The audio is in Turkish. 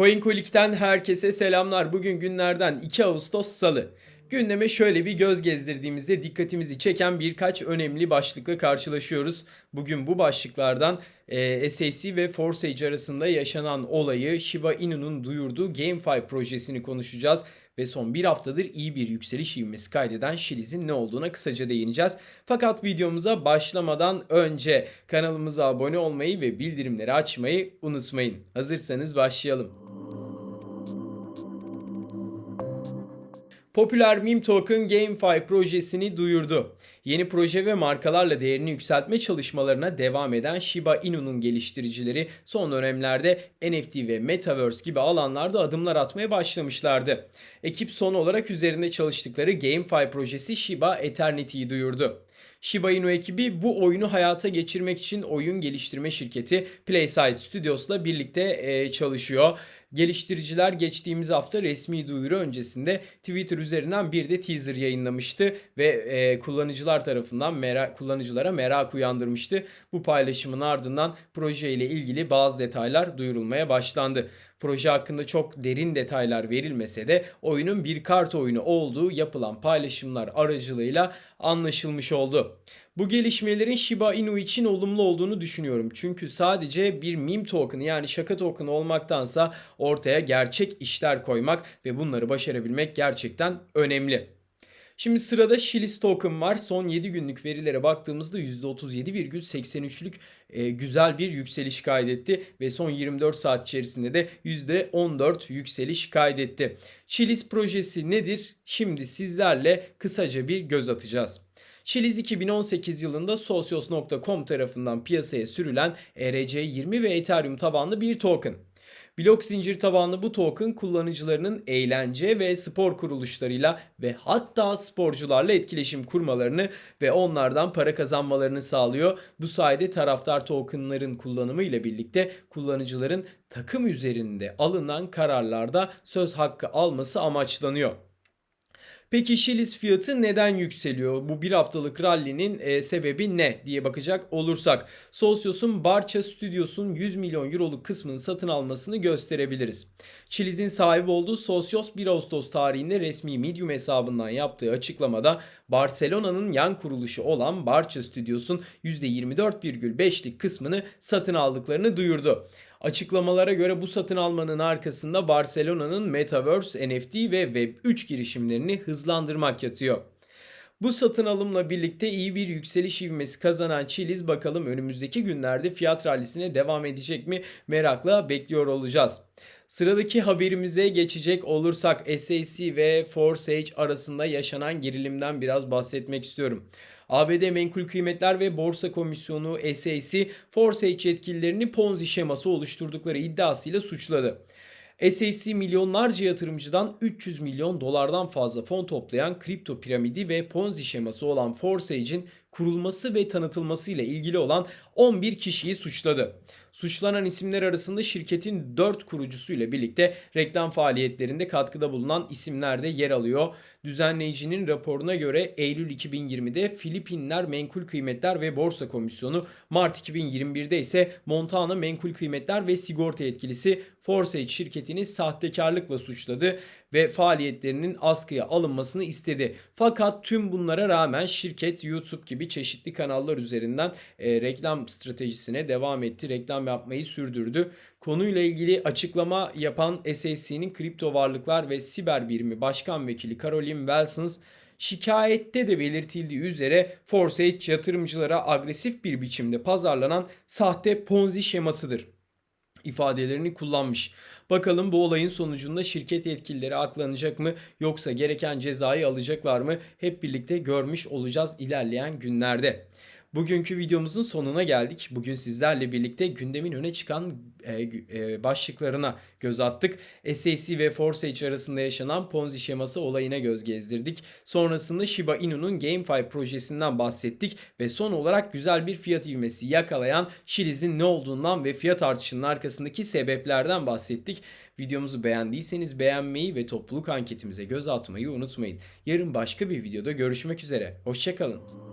CoinColic'ten herkese selamlar. Bugün günlerden 2 Ağustos Salı. Gündeme şöyle bir göz gezdirdiğimizde dikkatimizi çeken birkaç önemli başlıkla karşılaşıyoruz. Bugün bu başlıklardan e, SAC ve Forsage arasında yaşanan olayı Shiba Inu'nun duyurduğu GameFi projesini konuşacağız. Ve son bir haftadır iyi bir yükseliş ivmesi kaydeden Shiliz'in ne olduğuna kısaca değineceğiz. Fakat videomuza başlamadan önce kanalımıza abone olmayı ve bildirimleri açmayı unutmayın. Hazırsanız başlayalım. Popüler meme token GameFi projesini duyurdu. Yeni proje ve markalarla değerini yükseltme çalışmalarına devam eden Shiba Inu'nun geliştiricileri son dönemlerde NFT ve Metaverse gibi alanlarda adımlar atmaya başlamışlardı. Ekip son olarak üzerinde çalıştıkları GameFi projesi Shiba Eternity'yi duyurdu. Shiba Inu ekibi bu oyunu hayata geçirmek için oyun geliştirme şirketi PlaySide Studios'la birlikte e, çalışıyor. Geliştiriciler geçtiğimiz hafta resmi duyuru öncesinde Twitter üzerinden bir de teaser yayınlamıştı ve e, kullanıcılar tarafından merak, kullanıcılara merak uyandırmıştı. Bu paylaşımın ardından proje ile ilgili bazı detaylar duyurulmaya başlandı. Proje hakkında çok derin detaylar verilmese de oyunun bir kart oyunu olduğu yapılan paylaşımlar aracılığıyla anlaşılmış oldu. Bu gelişmelerin Shiba Inu için olumlu olduğunu düşünüyorum. Çünkü sadece bir meme token yani şaka token olmaktansa ortaya gerçek işler koymak ve bunları başarabilmek gerçekten önemli. Şimdi sırada Shilis token var. Son 7 günlük verilere baktığımızda %37,83'lük e, güzel bir yükseliş kaydetti ve son 24 saat içerisinde de %14 yükseliş kaydetti. Chilis projesi nedir? Şimdi sizlerle kısaca bir göz atacağız. Chiliz 2018 yılında Socios.com tarafından piyasaya sürülen ERC20 ve Ethereum tabanlı bir token. Blok zincir tabanlı bu token kullanıcılarının eğlence ve spor kuruluşlarıyla ve hatta sporcularla etkileşim kurmalarını ve onlardan para kazanmalarını sağlıyor. Bu sayede taraftar tokenların kullanımı ile birlikte kullanıcıların takım üzerinde alınan kararlarda söz hakkı alması amaçlanıyor. Peki Şilis fiyatı neden yükseliyor? Bu bir haftalık rally'nin e, sebebi ne diye bakacak olursak. Socios'un Barça Studios'un 100 milyon euroluk kısmını satın almasını gösterebiliriz. Chiliz'in sahibi olduğu Socios 1 Ağustos tarihinde resmi Medium hesabından yaptığı açıklamada Barcelona'nın yan kuruluşu olan Barça Studios'un %24,5'lik kısmını satın aldıklarını duyurdu. Açıklamalara göre bu satın almanın arkasında Barcelona'nın Metaverse, NFT ve Web3 girişimlerini hızlandırmak yatıyor. Bu satın alımla birlikte iyi bir yükseliş ivmesi kazanan Chiliz bakalım önümüzdeki günlerde fiyat rallisine devam edecek mi merakla bekliyor olacağız. Sıradaki haberimize geçecek olursak SAC ve Forsage arasında yaşanan gerilimden biraz bahsetmek istiyorum. ABD Menkul Kıymetler ve Borsa Komisyonu SAC, Forsage yetkililerini Ponzi şeması oluşturdukları iddiasıyla suçladı. SAC milyonlarca yatırımcıdan 300 milyon dolardan fazla fon toplayan kripto piramidi ve Ponzi şeması olan Forsage'in kurulması ve tanıtılması ile ilgili olan 11 kişiyi suçladı. Suçlanan isimler arasında şirketin 4 kurucusu ile birlikte reklam faaliyetlerinde katkıda bulunan isimler de yer alıyor. Düzenleyicinin raporuna göre Eylül 2020'de Filipinler Menkul Kıymetler ve Borsa Komisyonu, Mart 2021'de ise Montana Menkul Kıymetler ve Sigorta Yetkilisi Forsage şirketini sahtekarlıkla suçladı ve faaliyetlerinin askıya alınmasını istedi. Fakat tüm bunlara rağmen şirket YouTube gibi çeşitli kanallar üzerinden e, reklam stratejisine devam etti. Reklam yapmayı sürdürdü. Konuyla ilgili açıklama yapan SEC'nin kripto varlıklar ve siber birimi başkan vekili Caroline Wilsons şikayette de belirtildiği üzere Forsage yatırımcılara agresif bir biçimde pazarlanan sahte ponzi şemasıdır ifadelerini kullanmış. Bakalım bu olayın sonucunda şirket yetkilileri aklanacak mı yoksa gereken cezayı alacaklar mı? Hep birlikte görmüş olacağız ilerleyen günlerde. Bugünkü videomuzun sonuna geldik. Bugün sizlerle birlikte gündemin öne çıkan e, e, başlıklarına göz attık. SAC ve Forsage arasında yaşanan Ponzi şeması olayına göz gezdirdik. Sonrasında Shiba Inu'nun GameFi projesinden bahsettik ve son olarak güzel bir fiyat ivmesi yakalayan Shiliz'in ne olduğundan ve fiyat artışının arkasındaki sebeplerden bahsettik. Videomuzu beğendiyseniz beğenmeyi ve topluluk anketimize göz atmayı unutmayın. Yarın başka bir videoda görüşmek üzere. Hoşçakalın.